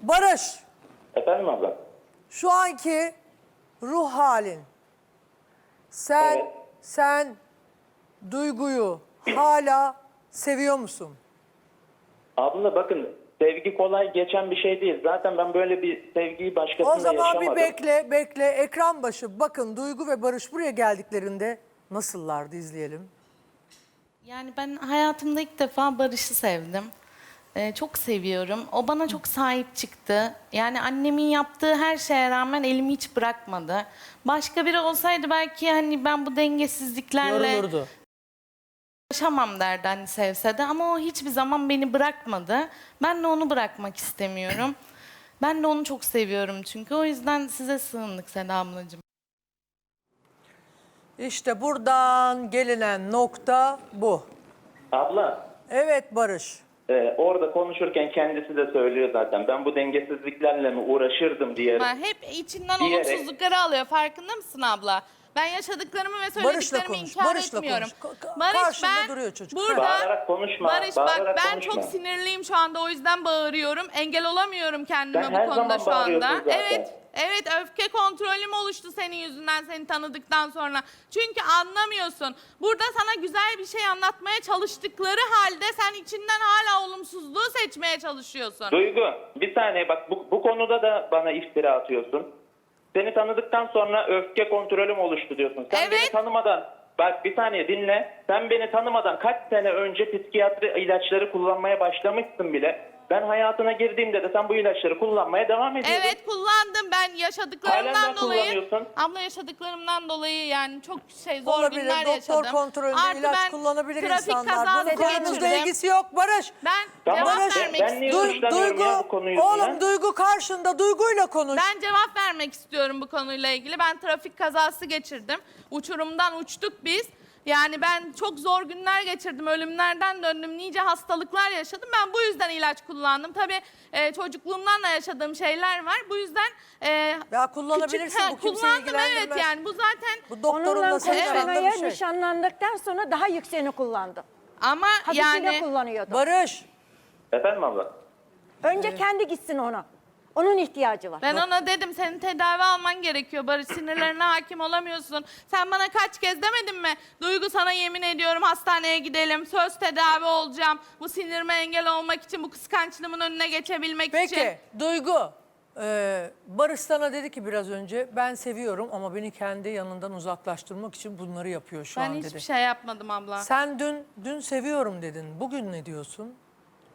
Barış, Efendim abla? şu anki ruh halin. Sen Evet. sen Duygu'yu hala seviyor musun? Abla bakın sevgi kolay geçen bir şey değil. Zaten ben böyle bir sevgiyi başkasında O zaman yaşamadım. bir bekle, bekle. Ekran başı bakın Duygu ve Barış buraya geldiklerinde nasıllardı izleyelim. Yani ben hayatımda ilk defa Barış'ı sevdim. Ee, çok seviyorum. O bana çok sahip çıktı. Yani annemin yaptığı her şeye rağmen elimi hiç bırakmadı. Başka biri olsaydı belki hani ben bu dengesizliklerle Yorulurdu. yaşamam derdi hani sevse de ama o hiçbir zaman beni bırakmadı. Ben de onu bırakmak istemiyorum. Ben de onu çok seviyorum çünkü. O yüzden size sığındık Seda ablacığım. İşte buradan gelinen nokta bu. Abla Evet Barış. E, orada konuşurken kendisi de söylüyor zaten. Ben bu dengesizliklerle mi uğraşırdım diye. Ben hep içinden Diyerek- olumsuzlukları alıyor. Farkında mısın abla? Ben yaşadıklarımı ve Barış'la söylediklerimi konuş, inkar Barış'la etmiyorum. konuş. Ka- Barış karşında ben duruyor çocuk. burada... Bağırarak konuşma, Barış bak bağırarak ben konuşma. çok sinirliyim şu anda o yüzden bağırıyorum. Engel olamıyorum kendime Sen bu her konuda zaman şu anda. bağırıyorsun zaten. Evet. Evet öfke kontrolüm oluştu senin yüzünden seni tanıdıktan sonra. Çünkü anlamıyorsun. Burada sana güzel bir şey anlatmaya çalıştıkları halde sen içinden hala olumsuzluğu seçmeye çalışıyorsun. Duygu bir saniye bak bu, bu konuda da bana iftira atıyorsun. Seni tanıdıktan sonra öfke kontrolüm oluştu diyorsun. Sen beni Evet. tanımadan bak bir saniye dinle. Sen beni tanımadan kaç sene önce psikiyatri ilaçları kullanmaya başlamışsın bile. Ben hayatına girdiğimde de sen bu ilaçları kullanmaya devam ediyorsun. Evet kullandım ben yaşadıklarımdan Halen dolayı. kullanıyorsun. Abla yaşadıklarımdan dolayı yani çok şey zor Olabilir. günler Doktor yaşadım. kontrolünde Artı ilaç ben kullanabilir trafik insanlar. kazası Bunun konumuzla geçirdim. ilgisi yok Barış. Ben Tamam, cevap ben- vermek ben niye istiyorum. Suçlanıyorum Duygu, ya bu konu yüzünden? oğlum Duygu karşında Duygu'yla konuş. Ben cevap vermek istiyorum bu konuyla ilgili. Ben trafik kazası geçirdim. Uçurumdan uçtuk biz. Yani ben çok zor günler geçirdim. Ölümlerden döndüm. Nice hastalıklar yaşadım. Ben bu yüzden ilaç kullandım. Tabii e, çocukluğumdan da yaşadığım şeyler var. Bu yüzden e, Ya kullanabilirsin, küçük- bu kimseyi kullandım ilgilendirmez. evet yani bu zaten Bu doktorun Onunla da senin konuşmaya şey. nişanlandıktan sonra daha yükseğini kullandı. ama Hafifini yani kullanıyordu. Barış. Efendim abla? Önce kendi gitsin ona. Onun ihtiyacı var. Ben ona dedim senin tedavi alman gerekiyor Barış sinirlerine hakim olamıyorsun. Sen bana kaç kez demedin mi? Duygu sana yemin ediyorum hastaneye gidelim. Söz tedavi olacağım. Bu sinirime engel olmak için bu kıskançlığımın önüne geçebilmek için. Peki Duygu. e, Barış sana dedi ki biraz önce ben seviyorum ama beni kendi yanından uzaklaştırmak için bunları yapıyor şu Ben an hiçbir dedi. şey yapmadım abla. Sen dün dün seviyorum dedin. Bugün ne diyorsun?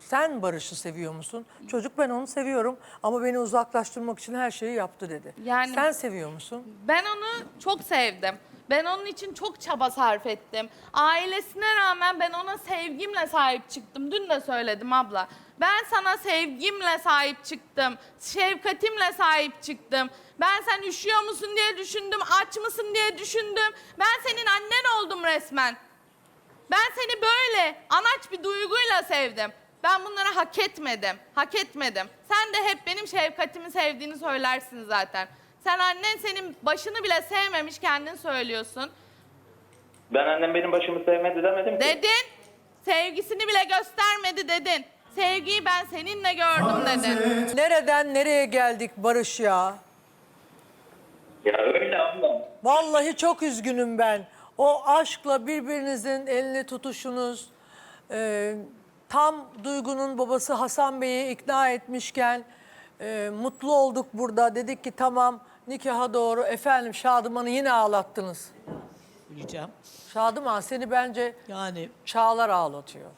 Sen Barış'ı seviyor musun? Çocuk ben onu seviyorum ama beni uzaklaştırmak için her şeyi yaptı dedi. Yani- Sen seviyor musun? Ben onu çok sevdim. Ben onun için çok çaba sarf ettim. Ailesine rağmen ben ona sevgimle sahip çıktım. Dün de söyledim abla. Ben sana sevgimle sahip çıktım. Şefkatimle sahip çıktım. Ben sen üşüyor musun diye düşündüm. Aç mısın diye düşündüm. Ben senin annen oldum resmen. Ben seni böyle anaç bir duyguyla sevdim. Ben bunları hak etmedim. Hak etmedim. Sen de hep benim şefkatimi sevdiğini söylersin zaten. Sen annen senin başını bile sevmemiş kendin söylüyorsun. Ben annem benim başımı sevmedi demedim ki. Dedin. Sevgisini bile göstermedi dedin. Sevgiyi ben seninle gördüm dedin. Nereden nereye geldik Barış ya? Ya öyle abla. Vallahi çok üzgünüm ben. O aşkla birbirinizin elini tutuşunuz, e, tam Duygu'nun babası Hasan Bey'i ikna etmişken e, mutlu olduk burada. Dedik ki tamam nikaha doğru efendim Şadıman'ı yine ağlattınız. söyleyeceğim. Şadıman seni bence Yani Çağlar ağlatıyor.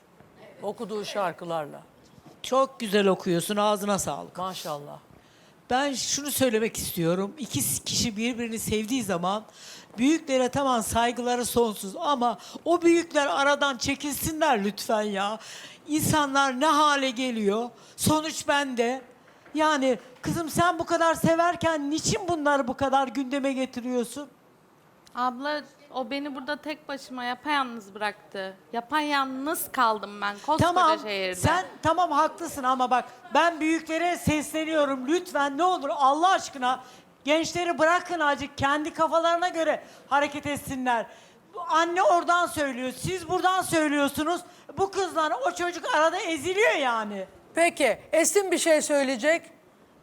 Okuduğu şarkılarla. çok güzel okuyorsun ağzına sağlık. Maşallah. Ben şunu söylemek istiyorum. İki kişi birbirini sevdiği zaman büyüklere tamam saygıları sonsuz ama o büyükler aradan çekilsinler lütfen ya. İnsanlar ne hale geliyor? Sonuç bende. Yani kızım sen bu kadar severken niçin bunları bu kadar gündeme getiriyorsun? Abla o beni burada tek başıma yapayalnız bıraktı. Yapayalnız kaldım ben koskoca Tamam şehirde. sen tamam haklısın ama bak ben büyüklere sesleniyorum lütfen ne olur Allah aşkına gençleri bırakın azıcık kendi kafalarına göre hareket etsinler. Bu Anne oradan söylüyor siz buradan söylüyorsunuz bu kızlar o çocuk arada eziliyor yani. Peki Esin bir şey söyleyecek.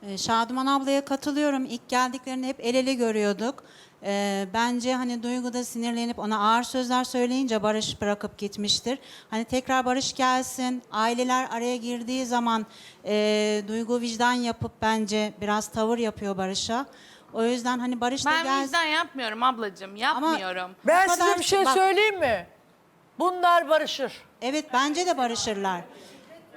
Ee, Şaduman ablaya katılıyorum. İlk geldiklerinde hep el ele görüyorduk. Ee, bence hani Duygu da sinirlenip ona ağır sözler söyleyince Barış bırakıp gitmiştir. Hani tekrar Barış gelsin. Aileler araya girdiği zaman e, Duygu vicdan yapıp bence biraz tavır yapıyor Barış'a. O yüzden hani Barış da Ben gelsin. vicdan yapmıyorum ablacığım. Yapmıyorum. Ben Bu size kadar- bir şey bak- söyleyeyim mi? Bunlar barışır. Evet bence de barışırlar.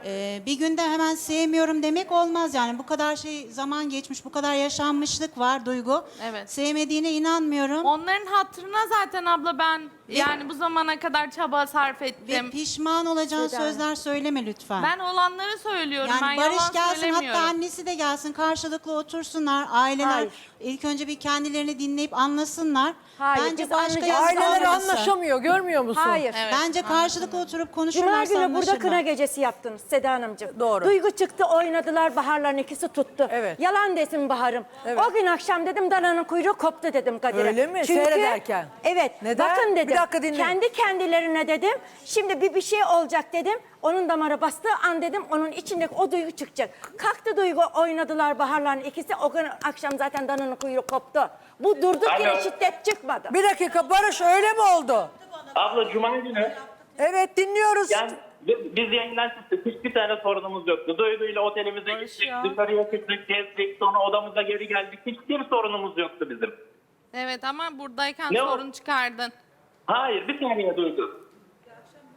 Ee, bir günde hemen sevmiyorum demek olmaz yani. Bu kadar şey zaman geçmiş, bu kadar yaşanmışlık var Duygu. Evet. Sevmediğine inanmıyorum. Onların hatırına zaten abla ben yani bu zamana kadar çaba sarf Ve ettim. pişman olacağın sözler söyleme lütfen. Ben olanları söylüyorum. ben yani Barış yalan gelsin söylemiyorum. hatta annesi de gelsin karşılıklı otursunlar. Aileler Hayır. ilk önce bir kendilerini dinleyip anlasınlar. Hayır, Bence biz başka anlayacağız. yazılar Aileler anlaşamıyor görmüyor musun? Hayır. Evet. Bence karşılıklı oturup Cuma konuşurlarsa günü burada kına gecesi yaptınız Seda Hanımcığım. Doğru. Duygu çıktı oynadılar Bahar'ların ikisi tuttu. Evet. Yalan desin Bahar'ım. Evet. O gün akşam dedim dananın kuyruğu koptu dedim Kadir'e. Öyle mi? Seyrederken. Evet. Neden? Bakın Bir dedim. dakika dinleyin. Kendi kendilerine dedim. Şimdi bir bir şey olacak dedim. Onun damara bastığı an dedim onun içindeki o duygu çıkacak. Kalktı duygu oynadılar Bahar'ların ikisi. O gün akşam zaten dananın kuyruğu koptu. Bu durduk Alo. yere şiddet çıkmadı. Bir dakika Barış öyle mi oldu? Abla cuma günü Evet dinliyoruz. yani bi- biz yayından çıktık. Hiçbir tane sorunumuz yoktu. Duyduyla otelimize Barış gittik. ya. Dışarıya çıktık, gezdik. Sonra odamıza geri geldik. Hiçbir sorunumuz yoktu bizim. Evet ama buradayken Ne o? sorun çıkardın. Hayır bir saniye duydu.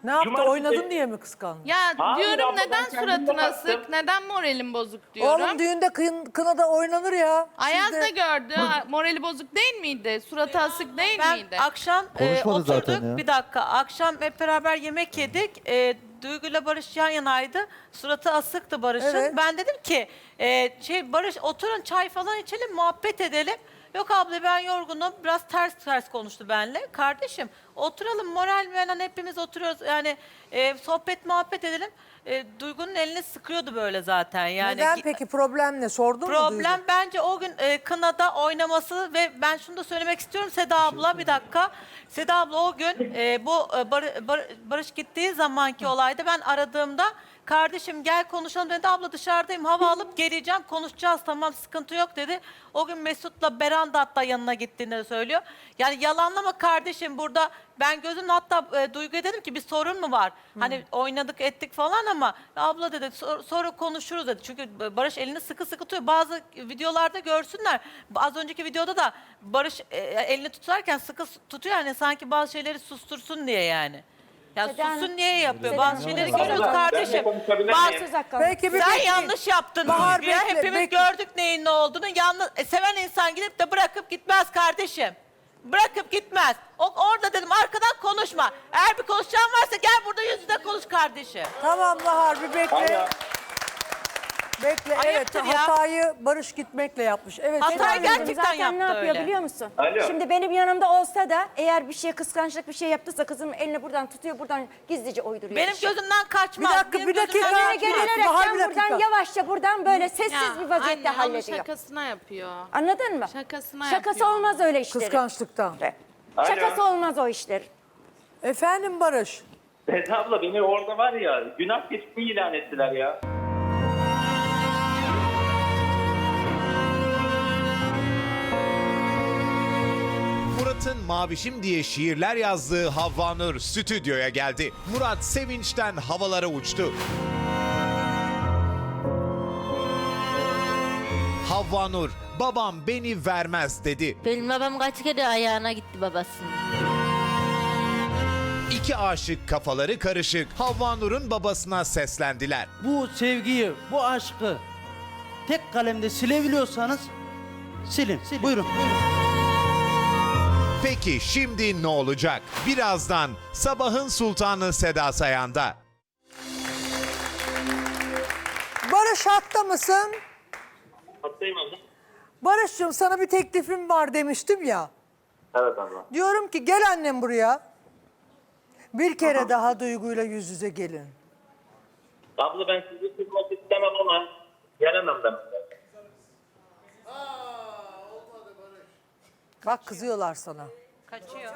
ne yaptı Cumartesi- oynadın diye mi kıskandın? Ya Hayır diyorum abla, ben neden kendime suratın baktım. asık, neden moralin bozuk diyorum. Oğlum düğünde kın, kınada oynanır ya. Siz Ayaz de- da gördü. Morali bozuk değil miydi? Suratı asık değil Ben miydi? akşam e, Konuşmadı oturduk. zaten ya. Bir dakika. Akşam hep beraber yemek yedik. E, Duygu'yla Barış yan yanaydı. Suratı asıktı Barış'ın. Evet. Ben dedim ki e, şey Barış oturun çay falan içelim muhabbet edelim. Yok abla ben yorgunum. Biraz ters ters konuştu benimle. Kardeşim oturalım moral veren hepimiz oturuyoruz. Yani e, sohbet muhabbet edelim. E, Duygu'nun elini sıkıyordu böyle zaten. Yani Neden peki problem ne sordun mu? Problem bence o gün e, kınada oynaması ve ben şunu da söylemek istiyorum Seda abla bir dakika. Seda abla o gün e, bu e, Bar- Bar- Barış gittiği zamanki olayda ben aradığımda kardeşim gel konuşalım dedi. Abla dışarıdayım hava alıp geleceğim konuşacağız tamam sıkıntı yok dedi. O gün Mesut'la Beran da hatta yanına gittiğini de söylüyor. Yani yalanlama kardeşim burada ben gözümle hatta e, Duygu'ya dedim ki bir sorun mu var? Hani oynadık ettik falan ama abla dedi "sor- sonra konuşuruz dedi. Çünkü Barış elini sıkı sıkı tutuyor. Bazı videolarda görsünler. Az önceki videoda da Barış e, elini tutarken sıkı tutuyor yani sanki bazı şeyleri sustursun diye yani. Ya Seda Hanım- sussun niye yapıyor? Bazı şeyleri görüyoruz kardeşim. Bazı? Söz hakkı. Peki bir sen bekleyin. yanlış yaptın Bahar, Duygu'ya. bekle, Hepimiz bekle. gördük neyin ne olduğunu. Yalnız e, seven insan gidip de bırakıp gitmez kardeşim. Bırakıp gitmez. O, orada dedim arkadan konuşma. Eğer bir konuşacağın varsa gel burada yüz yüze konuş kardeşim. Tamam Bahar bir bekle. Alo. Bekle evet Ayıptır ya. hatayı Barış gitmekle yapmış. Evet. Hatayı Seda gerçekten. Zaten ne yaptı yapıyor öyle. biliyor musun? Alo. Şimdi benim yanımda olsa da eğer bir şey kıskançlık bir şey yaptıysa kızım elini buradan tutuyor buradan gizlice uyduruyor. Benim şey. gözümden kaçmaz. Bir dakika, Benim bir dakika. Önüne kaçmaz. gelinerekten Bahar, bir buradan dakika. yavaşça buradan böyle sessiz Ya, bir vaziyette anne, onun hallediyor. şakasına yapıyor. Anladın mı? Şakasına Şakası yapıyor. olmaz öyle işleri. Kıskançlıktan. Alo. Şakası olmaz o işler. Efendim Barış. Seda abla beni orada var ya günah keçisi ilan ettiler ya. Murat'ın Mavişim diye şiirler yazdığı Havva Nur stüdyoya geldi. Murat sevinçten havalara uçtu. Havva Nur, babam beni vermez dedi. Benim babam kaç kere ayağına gitti babasının. İki aşık kafaları karışık. Havva Nur'un babasına seslendiler. Bu sevgiyi, bu aşkı tek kalemde silebiliyorsanız silin. Buyurun. Peki şimdi ne olacak? Birazdan sabahın sultanı Seda Sayan'da. Barış hatta mısın? Hattayım abla. Barış'cığım sana bir teklifim var demiştim ya. Evet abla. Diyorum ki gel annem buraya. Bir kere daha duyguyla yüz yüze gelin. Abla ben sizi kızmak istemem ama gelemem ben. Bak kızıyorlar sana. Kaçıyor.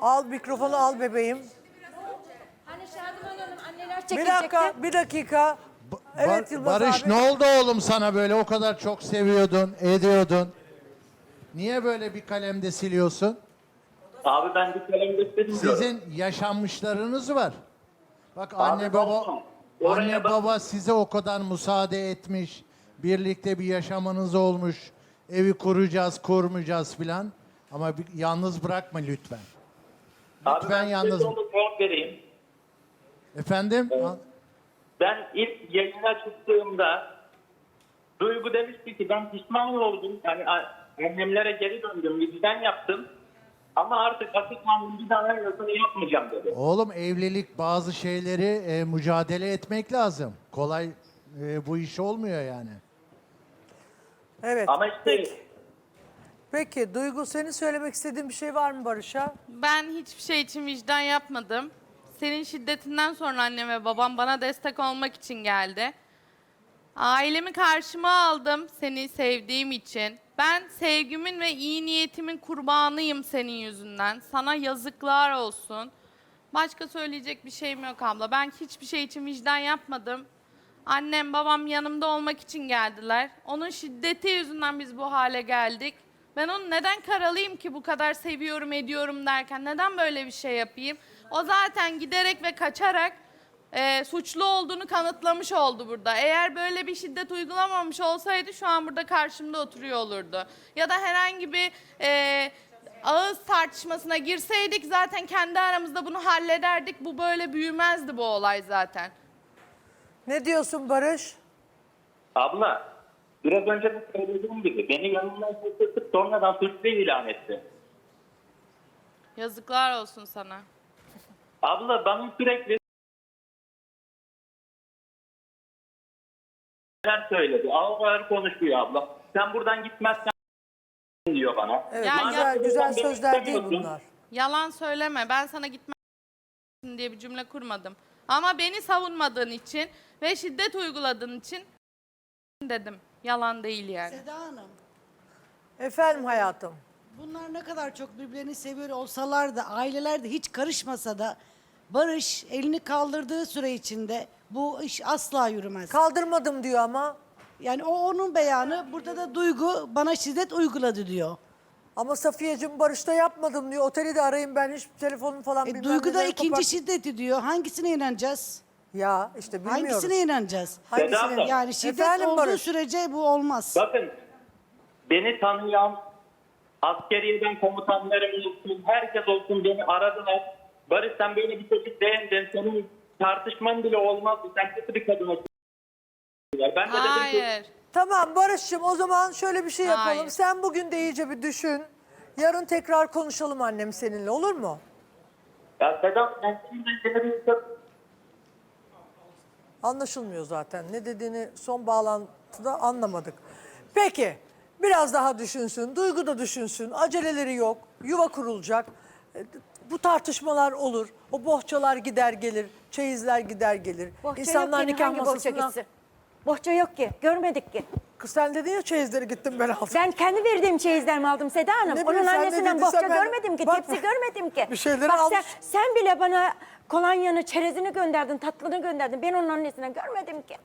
Al mikrofonu al bebeğim. Hani Şadıman Hanım anneler Bir çekilecekti. dakika, bir dakika. Evet Bar- Yılmaz Barış abi. ne oldu oğlum sana böyle o kadar çok seviyordun, ediyordun? Niye böyle bir kalemde siliyorsun? Abi ben bir kalem göstereyim diyorum. Sizin yaşanmışlarınız var. Bak anne baba bakma. Oraya anne bak- baba size o kadar müsaade etmiş. Birlikte bir yaşamanız olmuş. Evi kuracağız, kurmayacağız filan. Ama bir, yalnız bırakma lütfen. Abi Lütfen ben yalnız- dolu cevap vereyim. Efendim? Ha- Ben ilk yayına çıktığımda Duygu demişti ki ben pişman oldum. Yani a- annemlere geri döndüm, vicdan yaptım. Ama artık açıklandım bir daha aynısını yapmayacağım dedi. Oğlum evlilik bazı şeyleri e, mücadele etmek lazım. Kolay e, bu iş olmuyor yani. Evet. Ama işte Peki. Peki Duygu senin söylemek istediğin bir şey var mı Barış'a? Ben hiçbir şey için vicdan yapmadım. Senin şiddetinden sonra annem ve babam bana destek olmak için geldi. Ailemi karşıma aldım seni sevdiğim için. Ben sevgimin ve iyi niyetimin kurbanıyım senin yüzünden. Sana yazıklar olsun. Başka söyleyecek bir şeyim yok abla. Ben hiçbir şey için vicdan yapmadım. Annem babam yanımda olmak için geldiler. Onun şiddeti yüzünden biz bu hale geldik. Ben onu neden karalayayım ki bu kadar seviyorum ediyorum derken neden böyle bir şey yapayım? O zaten giderek ve kaçarak e, suçlu olduğunu kanıtlamış oldu burada. Eğer böyle bir şiddet uygulamamış olsaydı şu an burada karşımda oturuyor olurdu. Ya da herhangi bir e, ağız tartışmasına girseydik zaten kendi aramızda bunu hallederdik. Bu böyle büyümezdi bu olay zaten. Ne diyorsun Barış? abla biraz önce de söylediğim gibi beni yanından kurtarıp sonradan suçlu ilan etti. Yazıklar olsun sana. Abla bana sürekli neler söyledi. Ağır konuşuyor abla. Sen buradan gitmezsen diyor bana. Evet, Ya, güzel, güzel sözler değil bunlar. Yalan söyleme. Ben sana gitmem diye bir cümle kurmadım. Ama beni savunmadığın için ve şiddet uyguladığın için dedim. Yalan değil yani. Seda Hanım, Efendim hayatım. bunlar ne kadar çok birbirlerini seviyor olsalar da, aileler de hiç karışmasa da Barış elini kaldırdığı süre içinde bu iş asla yürümez. Kaldırmadım diyor ama. yani o onun beyanı, burada da Duygu bana şiddet uyguladı diyor. Ama Safiyeciğim Barış'ta yapmadım diyor. Oteli de arayayım ben hiç telefonum falan E, bilmem Duygu da neleri ikinci kapat- şiddeti diyor. Hangisine inanacağız? Ya işte bilmiyoruz. Hangisine inanacağız? Hangisine- Seda abla. Yani şiddet Efendim olduğu Barış? sürece bu olmaz. Bakın beni tanıyan askeriyeden komutanlarım olsun, herkes olsun beni aradılar. Barış sen böyle bir çocuk değildin. Senin tartışman bile olmazdı. Sen kötü bir kadın olsun. Ben de dedim ki Hayır. Tamam Barış'cığım o zaman şöyle bir şey yapalım. Hayır. Sen bugün de iyice bir düşün. Yarın tekrar konuşalım annem seninle olur mu? ya Sedat ben şimdi seni bir Anlaşılmıyor zaten. Ne dediğini son bağlantıda anlamadık. Peki biraz daha düşünsün. Duygu da düşünsün. Aceleleri yok. Yuva kurulacak. E, Bu tartışmalar olur. O bohçalar gider gelir. Çeyizler gider gelir. Bohça İnsanlar yok nikah hangi bohça gitsin? Bohça yok ki. Görmedik ki. Kız sen dedin ya çeyizleri gittim ben aldım. Ben kendi verdiğim çeyizlerimi aldım Seda Hanım. Ne bileyim, Onun sen ne annesinden dediysen bohça ben- görmedim ki, Bak- tepsi görmedim ki. Bir şeyleri Bak almış. sen, sen bile bana kolonyanı, çerezini gönderdin, tatlını gönderdin. Ben onun annesinden görmedim ki.